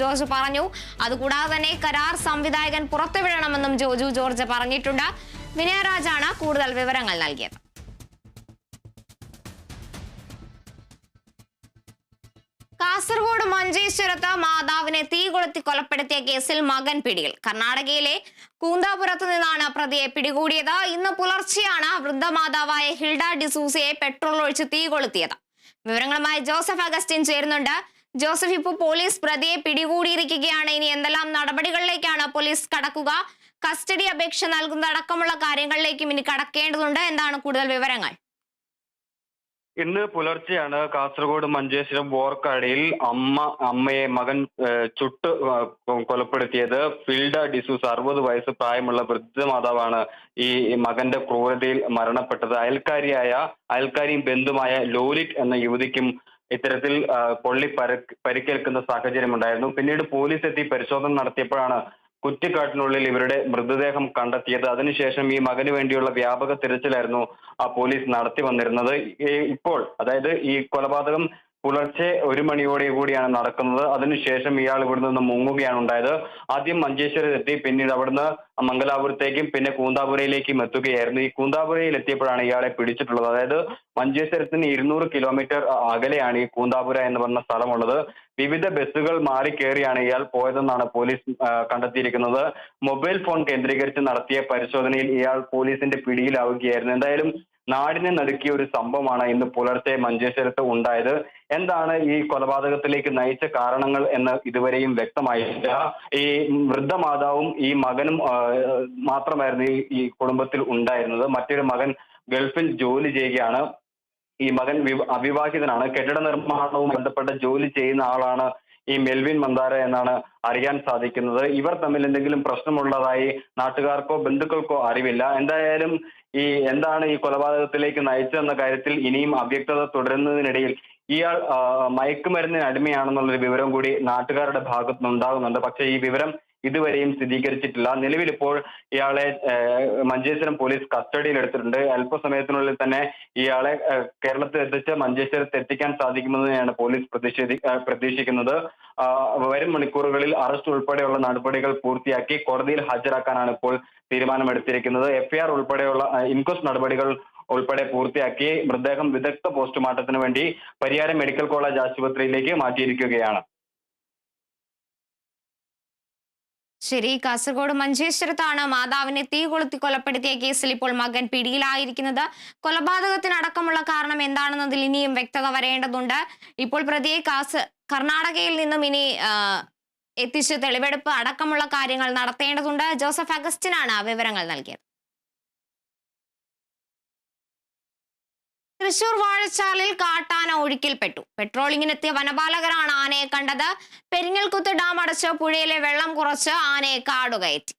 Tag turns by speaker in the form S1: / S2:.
S1: George പറഞ്ഞു. അതുകൂടാതെ തന്നെ കരാർ സംവിധായകൻ പുറത്തുവിടണമെന്നും ജോജു ജോർജ് പറഞ്ഞിട്ടുണ്ട്. വിനയരാജാണ് കൂടുതൽ വിവരങ്ങൾ നൽകിയത്. കാസർഗോഡ് മഞ്ചേശ്വരത്ത് മാതാവിനെ തീ കൊളുത്തി കൊലപ്പെടുത്തിയ കേസിൽ മകൻ പിടിയിൽ. കർണാടകയിലെ കൂന്താപുരത്ത് നിന്നാണ് പ്രതിയെ പിടികൂടിയത്. ഇന്ന് പുലർച്ചെയാണ് വൃദ്ധമാതാവായ ഹിൽഡ ഡിസൂസയെ പെട്രോൾ ഒഴിച്ച് തീ കൊളുത്തിയത്. വിവരങ്ങളുമായി ജോസഫ് അഗസ്റ്റിൻ ചേരുന്നുണ്ട്. ജോസഫ് ഇപ്പോൾ പോലീസ് പ്രതിയെ പിടികൂടിയിരിക്കുകയാണ്. ഇനി എന്തെല്ലാം നടപടികളിലേക്കാണ് പോലീസ് കടക്കുക? കസ്റ്റഡി അപേക്ഷ നൽകുന്നതടക്കമുള്ള കാര്യങ്ങളിലേക്കും ഇനി കടക്കേണ്ടതുണ്ട്. എന്താണ് കൂടുതൽ വിവരങ്ങൾ?
S2: ഇന്ന് പുലർച്ചെയാണ് കാസർഗോഡ് മഞ്ചേശ്വരം ബോർക്കാടിയിൽ അമ്മ അമ്മയെ മകൻ ചുട്ട് കൊലപ്പെടുത്തിയത്. ഫിൽഡ ഡിസൂസ് അറുപത് വയസ്സ് പ്രായമുള്ള വൃദ്ധ മാതാവാണ് ഈ മകന്റെ ക്രൂരതയിൽ മരണപ്പെട്ടത്. അയൽക്കാരിയായ അയൽക്കാരിയും ബന്ധുമായ ലോലിറ്റ് എന്ന യുവതിക്കും ഇത്തരത്തിൽ പൊള്ളി പരക്ക് പരിക്കേൽക്കുന്ന സാഹചര്യം ഉണ്ടായിരുന്നു പിന്നീട് പോലീസ് എത്തി പരിശോധന നടത്തിയപ്പോഴാണ് കുറ്റിക്കാട്ടിനുള്ളിൽ ഇവരുടെ മൃതദേഹം കണ്ടെത്തിയത്. അതിനുശേഷം ഈ മകന് വേണ്ടിയുള്ള വ്യാപക തിരച്ചിലായിരുന്നു ആ പോലീസ് നടത്തി വന്നിരുന്നത്. ഇപ്പോൾ അതായത് ഈ കൊലപാതകം പുലർച്ചെ ഒരു മണിയോടെ കൂടിയാണ് നടക്കുന്നത്. അതിനുശേഷം ഇയാൾ ഇവിടെ നിന്ന് മുങ്ങുകയാണ് ഉണ്ടായത്. ആദ്യം മഞ്ചേശ്വരം എത്തി പിന്നീട് അവിടുന്ന് മംഗലാപുരത്തേക്കും പിന്നെ കൂന്താപുരയിലേക്കും എത്തുകയായിരുന്നു. ഈ കൂന്താപുരയിൽ എത്തിയപ്പോഴാണ് ഇയാളെ പിടിച്ചിട്ടുള്ളത്. അതായത് മഞ്ചേശ്വരത്തിന് ഇരുന്നൂറ് കിലോമീറ്റർ അകലെയാണ് ഈ കൂന്താപുര എന്ന് പറഞ്ഞ സ്ഥലമുള്ളത്. വിവിധ ബസ്സുകൾ മാറി കയറിയാണ് ഇയാൾ പോയതെന്നാണ് പോലീസ് കണ്ടെത്തിയിരിക്കുന്നത്. മൊബൈൽ ഫോൺ കേന്ദ്രീകരിച്ച് നടത്തിയ പരിശോധനയിൽ ഇയാൾ പോലീസിന്റെ പിടിയിലാവുകയായിരുന്നു. എന്തായാലും നാടിനെ നടുക്കിയ ഒരു സംഭവമാണ് ഇന്ന് പുലർച്ചെ മഞ്ചേശ്വരത്ത് ഉണ്ടായത്. എന്താണ് ഈ കൊലപാതകത്തിലേക്ക് നയിച്ച കാരണങ്ങൾ എന്ന് ഇതുവരെയും വ്യക്തമായില്ല ഈ വൃദ്ധമാതാവും ഈ മകനും മാത്രമായിരുന്നു ഈ- കുടുംബത്തിൽ ഉണ്ടായിരുന്നത്. മറ്റൊരു മകൻ ഗൾഫിൽ ജോലി ചെയ്യുകയാണ്. ഈ മകൻ വിവ- അവിവാഹിതനാണ്. കെട്ടിട നിർമ്മാണവും ബന്ധപ്പെട്ട ജോലി ചെയ്യുന്ന ആളാണ് ഈ മെൽവിൻ മന്ദാര എന്നാണ് അറിയാൻ സാധിക്കുന്നത്. ഇവർ തമ്മിൽ എന്തെങ്കിലും പ്രശ്നമുള്ളതായി നാട്ടുകാർക്കോ ബന്ധുക്കൾക്കോ അറിവില്ല. എന്തായാലും ഈ എന്താണ് ഈ കൊലപാതകത്തിലേക്ക് നയിച്ചതെന്ന കാര്യത്തിൽ ഇനിയും അവ്യക്തത തുടരുന്നതിനിടയിൽ ഇയാൾ മയക്കുമരുന്നിന് അടിമയാണെന്നുള്ളൊരു വിവരം കൂടി നാട്ടുകാരുടെ ഭാഗത്തു നിന്നുണ്ടാകുന്നുണ്ട് പക്ഷേ ഈ വിവരം ഇതുവരെയും സ്ഥിരീകരിച്ചിട്ടില്ല. നിലവിൽ ഇപ്പോൾ ഇയാളെ മഞ്ചേശ്വരം പോലീസ് കസ്റ്റഡിയിൽ എടുത്തിട്ടുണ്ട് അല്പസമയത്തിനുള്ളിൽ തന്നെ ഇയാളെ കേരളത്തിൽ എത്തിച്ച് മഞ്ചേശ്വരത്ത് എത്തിക്കാൻ സാധിക്കുമെന്നാണ് പോലീസ് പ്രതിഷേധി പ്രതീക്ഷിക്കുന്നത്. വരും മണിക്കൂറുകളിൽ അറസ്റ്റ് ഉൾപ്പെടെയുള്ള നടപടികൾ പൂർത്തിയാക്കി കോടതിയിൽ ഹാജരാക്കാനാണ് ഇപ്പോൾ തീരുമാനമെടുത്തിരിക്കുന്നത്. എഫ്ഐആർ ഉൾപ്പെടെയുള്ള ഇൻക്വസ്റ്റ് നടപടികൾ ഉൾപ്പെടെ പൂർത്തിയാക്കി മൃതദേഹം വിദഗ്ധ പോസ്റ്റ്മോർട്ടത്തിന് വേണ്ടി പരിയാരം മെഡിക്കൽ കോളേജ് ആശുപത്രിയിലേക്ക് മാറ്റിയിരിക്കുകയാണ്.
S1: ശരി കാസർഗോഡ് മഞ്ചേശ്വരത്താണ് മാതാവിനെ തീ കൊളുത്തി കൊലപ്പെടുത്തിയ കേസിൽ ഇപ്പോൾ മകൻ പിടിയിലായിരിക്കുന്നത്. കൊലപാതകത്തിനടക്കമുള്ള കാരണം എന്താണെന്നതിൽ ഇനിയും വ്യക്തത വരേണ്ടതുണ്ട്. ഇപ്പോൾ പ്രതിയെ കാസ് കർണാടകയിൽ നിന്നും ഇനി എത്തിച്ച് തെളിവെടുപ്പ് അടക്കമുള്ള കാര്യങ്ങൾ നടത്തേണ്ടതുണ്ട്. ജോസഫ് അഗസ്റ്റിനാണ് വിവരങ്ങൾ നൽകിയത്. തൃശൂർ വാഴച്ചാലിൽ കാട്ടാന ഒഴുക്കിൽപ്പെട്ടു. പെട്രോളിങ്ങിനെത്തിയ വനപാലകരാണ് ആനയെ കണ്ടത്. പെരിങ്ങൽകുത്ത് ഡാം അടച്ച് പുഴയിലെ വെള്ളം കുറച്ച് ആനയെ കാടുകയറ്റി.